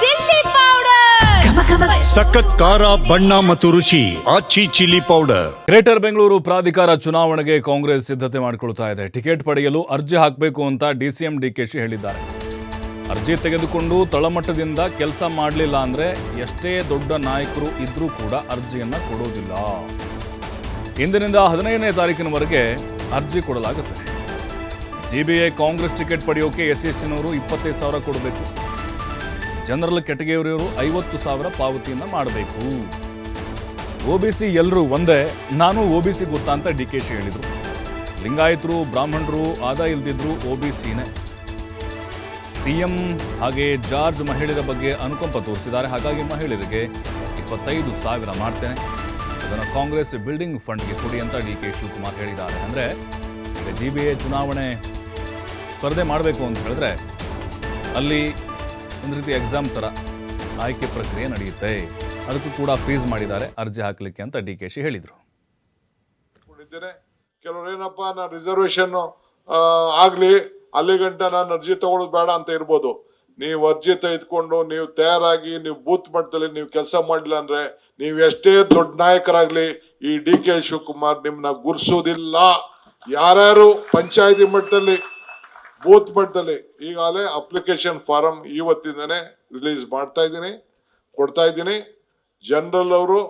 Chilli powder. ಸಖತ್ ಖಾರ ಬಣ್ಣ ಮತ್ತು ರುಚಿ Aachi chilli powder. Greater Bengaluru ಪ್ರಾಧಿಕಾರ ಚುನಾವಣೆಗೆ ಕಾಂಗ್ರೆಸ್ ಸಿದ್ಧತೆ ಮಾಡಿಕೊಳ್ತಾ ಇದೆ. ಟಿಕೆಟ್ ಪಡೆಯಲು ಅರ್ಜಿ ಹಾಕಬೇಕು ಅಂತ ಡಿಸಿಎಂ ಡಿಕೆಶಿ ಹೇಳಿದ್ದಾರೆ. ಅರ್ಜಿ ತೆಗೆದುಕೊಂಡು ತಳಮಟ್ಟದಿಂದ ಕೆಲಸ ಮಾಡಲಿಲ್ಲ ಅಂದ್ರೆ ಎಷ್ಟೇ ದೊಡ್ಡ ನಾಯಕರು ಇದ್ರೂ ಕೂಡ ಅರ್ಜಿಯನ್ನ ಕೊಡೋದಿಲ್ಲ. ಇಂದಿನಿಂದ ಹದಿನೈದನೇ ತಾರೀಕಿನವರೆಗೆ ಅರ್ಜಿ ಕೊಡಲಾಗುತ್ತೆ. ಜಿಬಿಎ ಕಾಂಗ್ರೆಸ್ ಟಿಕೆಟ್ ಪಡೆಯೋಕೆ ಎಸ್ ಸಿ ಎಸ್ಟಿನವರು ಇಪ್ಪತ್ತೈದು ಸಾವಿರ ಕೊಡಬೇಕು. ಜನರಲ್ ಕೆಟಗರಿಯವರು ಐವತ್ತು ಸಾವಿರ ಪಾವತಿಯನ್ನು ಮಾಡಬೇಕು. ಒ ಬಿ ಸಿ ಎಲ್ಲರೂ ಒಂದೇ, ನಾನು ಒ ಬಿ ಸಿ ಗೊತ್ತಾ ಅಂತ ಡಿ ಕೆ ಶಿ ಹೇಳಿದರು. ಲಿಂಗಾಯತರು, ಬ್ರಾಹ್ಮಣರು, ಆದಾಯ ಇಲ್ದಿದ್ರು ಸಿ ಸಿಎಂ ಹಾಗೆ ಜಾರ್ಜ್ ಮಹಿಳೆಯರ ಬಗ್ಗೆ ಅನುಕಂಪ ತೋರಿಸಿದ್ದಾರೆ. ಹಾಗಾಗಿ ಮಹಿಳೆಯರಿಗೆ ಇಪ್ಪತ್ತೈದು ಸಾವಿರ ಮಾಡ್ತೇನೆ. ಅದನ್ನು ಕಾಂಗ್ರೆಸ್ ಬಿಲ್ಡಿಂಗ್ ಫಂಡ್ಗೆ ಕೊಡಿ ಅಂತ ಡಿ ಕೆ ಶಿವಕುಮಾರ್ ಹೇಳಿದ್ದಾರೆ. ಅಂದರೆ ಜಿ ಬಿ ಎ ಚುನಾವಣೆ ಸ್ಪರ್ಧೆ ಮಾಡಬೇಕು ಅಂತ ಹೇಳಿದ್ರೆ ಅಲ್ಲಿ ಒಂದು ರೀತಿ ಎಕ್ಸಾಮ್ ಥರ ಆಯ್ಕೆ ಪ್ರಕ್ರಿಯೆ ನಡೆಯುತ್ತೆ. ಅದಕ್ಕೂ ಕೂಡ ಫೀಸ್ ಮಾಡಿದ್ದಾರೆ, ಅರ್ಜಿ ಹಾಕಲಿಕ್ಕೆ ಅಂತ ಡಿ ಕೆ ಶಿ ಹೇಳಿದರು. ಕೆಲವರು ಏನಪ್ಪ ನಾನು ರಿಸರ್ವೇಶನ್ ಆಗಲಿ, ಅಲ್ಲಿ ಗಂಟ ನಾನು ಅರ್ಜಿ ತಗೊಳ್ಳೋದು ಬೇಡ ಅಂತ ಇರ್ಬೋದು. ನೀವು ಅರ್ಜಿ ತೆಗೆದುಕೊಂಡು, ನೀವು ತಯಾರಾಗಿ, ನೀವು ಬೂತ್ ಮಟ್ಟದಲ್ಲಿ ನೀವು ಕೆಲಸ ಮಾಡಿಲ್ಲ ಅಂದ್ರೆ ನೀವು ಎಷ್ಟೇ ದೊಡ್ಡ ನಾಯಕರಾಗ್ಲಿ, ಈ ಡಿ ಕೆ ಶಿವಕುಮಾರ್ ನಿಮ್ಮನ್ನ ಗುರ್ಸೋದಿಲ್ಲ. ಯಾರ್ಯಾರು ಪಂಚಾಯತಿ ಮಟ್ಟದಲ್ಲಿ ಬೂತ್ ಮಟ್ಟದಲ್ಲಿ ಈಗಾಗಲೇ ಅಪ್ಲಿಕೇಶನ್ ಫಾರಂ ಇವತ್ತಿಂದನೇ ರಿಲೀಸ್ ಮಾಡ್ತಾ ಇದ್ದೀನಿ, ಕೊಡ್ತಾ ಇದ್ದೀನಿ. ಜನರಲ್ ಅವರು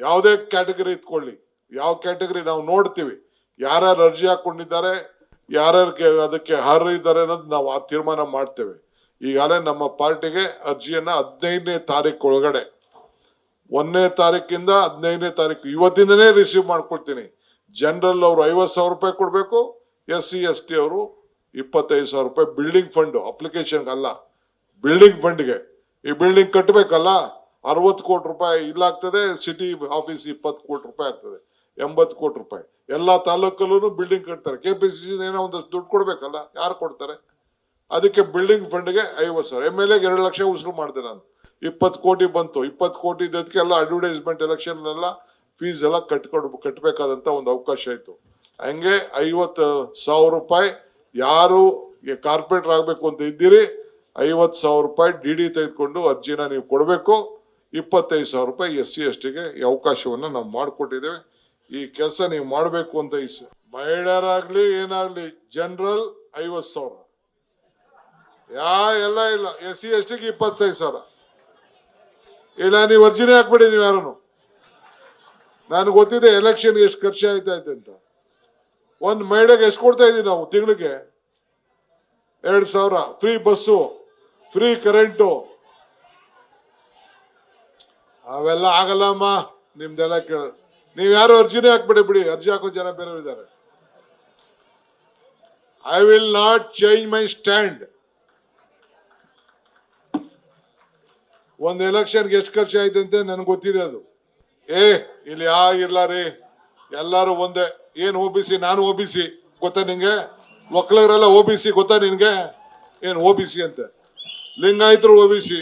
ಯಾವುದೇ ಕ್ಯಾಟಗರಿ ಇತ್ಕೊಳ್ಳಿ ಯಾವ ಕ್ಯಾಟಗರಿ ನಾವು ನೋಡ್ತೀವಿ, ಯಾರ್ಯಾರು ಅರ್ಜಿ ಹಾಕೊಂಡಿದ್ದಾರೆ ಯಾರ್ಯಾರಿಗೆ ಅದಕ್ಕೆ ಅರ್ಹರಿದ್ದಾರೆ ಅನ್ನೋದು ನಾವು ಆ ತೀರ್ಮಾನ ಮಾಡ್ತೇವೆ. ಈಗಾಗಲೇ ನಮ್ಮ ಪಾರ್ಟಿಗೆ ಅರ್ಜಿಯನ್ನ ಹದಿನೈದನೇ ತಾರೀಕು ಒಳಗಡೆ, ಒಂದನೇ ತಾರೀಕಿಂದ ಹದಿನೈದನೇ ತಾರೀಕು ಇವತ್ತಿಂದನೇ ರಿಸೀವ್ ಮಾಡ್ಕೊಳ್ತೀನಿ. ಜನರಲ್ ಅವರು ಐವತ್ತು ಸಾವಿರ ರೂಪಾಯಿ ಕೊಡಬೇಕು, ಎಸ್ ಸಿ, ಎಸ್ ಟಿ ಅವರು ಇಪ್ಪತ್ತೈದು ಸಾವಿರ ರೂಪಾಯಿ ಬಿಲ್ಡಿಂಗ್ ಫಂಡ್ ಅಪ್ಲಿಕೇಶನ್ ಅಲ್ಲ. ಬಿಲ್ಡಿಂಗ್ ಫಂಡ್ಗೆ ಈ ಬಿಲ್ಡಿಂಗ್ ಕಟ್ಟಬೇಕಲ್ಲ ಅರವತ್ತು ಕೋಟಿ ರೂಪಾಯಿ ಇಲ್ಲಾಗ್ತದೆ ಸಿಟಿ ಆಫೀಸ್ ಇಪ್ಪತ್ತು ಕೋಟಿ ರೂಪಾಯಿ ಆಗ್ತದೆ, ಎಂಬತ್ತು ಕೋಟಿ ರೂಪಾಯಿ. ಎಲ್ಲ ತಾಲೂಕಲ್ಲೂ ಬಿಲ್ಡಿಂಗ್ ಕಟ್ತಾರೆ. ಕೆ ಪಿ ಸಿ ಸಿ ಏನೋ ಒಂದಷ್ಟು ದುಡ್ಡು ಕೊಡ್ಬೇಕಲ್ಲ, ಯಾರು ಕೊಡ್ತಾರೆ? ಅದಕ್ಕೆ ಬಿಲ್ಡಿಂಗ್ ಫಂಡ್ಗೆ ಐವತ್ತು ಸಾವಿರ. ಎಂ ಎಲ್ ಎಗೆ ಎರಡು ಲಕ್ಷ ಉಸಿರು ಮಾಡಿದೆ ನಾನು. ಇಪ್ಪತ್ತು ಕೋಟಿ ಬಂತು. ಇಪ್ಪತ್ತು ಕೋಟಿ ಇದಕ್ಕೆಲ್ಲ ಅಡ್ವರ್ಟೈಸ್ಮೆಂಟ್ ಎಲೆಕ್ಷನ್ ಎಲ್ಲ ಫೀಸ್ ಎಲ್ಲ ಕಟ್ಕೊಡ್ ಕಟ್ಟಬೇಕಾದಂಥ ಒಂದು ಅವಕಾಶ ಇತ್ತು. ಹಂಗೆ ಐವತ್ತು ಸಾವಿರ ರೂಪಾಯಿ ಯಾರು ಕಾರ್ಪೊರೇಟರ್ ಆಗಬೇಕು ಅಂತ ಇದ್ದೀರಿ, ಐವತ್ತು ಸಾವಿರ ರೂಪಾಯಿ ಡಿ ಡಿ ತೆಗೆದುಕೊಂಡು ಅರ್ಜಿನ ನೀವು ಕೊಡಬೇಕು, ಇಪ್ಪತ್ತೈದು ಸಾವಿರ ರೂಪಾಯಿ ಎಸ್ ಸಿ ಎಸ್ ಟಿಗೆ ಅವಕಾಶವನ್ನ ನಾವು ಮಾಡಿಕೊಟ್ಟಿದ್ದೇವೆ. ಈ ಕೆಲಸ ನೀವು ಮಾಡಬೇಕು ಅಂತ ಈ ಮಹಿಳೆಯರಾಗಲಿ, ಏನಾಗಲಿ, ಜನರಲ್ ಐವತ್ತು ಸಾವಿರ. ಯಾ, ಎಲ್ಲ ಇಲ್ಲ. ಎಸ್ ಸಿ ಎಸ್ ಟಿಗೆ ಇಪ್ಪತ್ತೈದು ಸಾವಿರ. ಇಲ್ಲ, ನೀವು ಅರ್ಜಿನೇ ಹಾಕ್ಬೇಡಿ ನೀವು ಯಾರನ್ನು. ನನಗೆ ಗೊತ್ತಿದೆ ಎಲೆಕ್ಷನ್ಗೆ ಎಷ್ಟು ಖರ್ಚು ಆಯ್ತಾ ಅಂತ. ಒಂದು ಮಹಿಳೆಗೆ ಎಷ್ಟು ಕೊಡ್ತಾ ಇದೀವಿ ನಾವು ತಿಂಗಳಿಗೆ? ಎರಡು ಸಾವಿರ. ಫ್ರೀ ಬಸ್ಸು ಫ್ರೀ ಕರೆಂಟು ಅವೆಲ್ಲ ಆಗಲ್ಲಮ್ಮ ನಿಮ್ದೆಲ್ಲ ಕೇಳ. ನೀವು ಯಾರು ಅರ್ಜಿನೇ ಹಾಕ್ಬಿಡಿ ಬಿಡಿ. ಅರ್ಜಿ ಹಾಕೋ ಜನ ಬೇರೆ ಇದ್ದಾರೆ I will not change my stand ಒಂದು ಎಲೆಕ್ಷನ್ಗೆ ಎಷ್ಟು ಖರ್ಚು ಆಯ್ತಂತೆ ನನಗೆ ಗೊತ್ತಿದೆ ಅದು. ಏ, ಇಲ್ಲಿ ಯಾ ಇರ್ಲಾರಿ? ಎಲ್ಲಾರು ಒಂದೇ. ಏನ್ ಓ ಬಿ ಸಿ ನಾನು ಓ ಬಿ ಸಿ ಗೊತ್ತಾ ನಿಂಗೆ? ಒಕ್ಕಲಗರೆಲ್ಲ ಓ ಬಿ ಸಿ ಗೊತ್ತಾ ನಿನ್ಗೆ ಏನ್ ಓ ಬಿ ಸಿ ಅಂತ? ಲಿಂಗಾಯತರು ಓ ಬಿ ಸಿ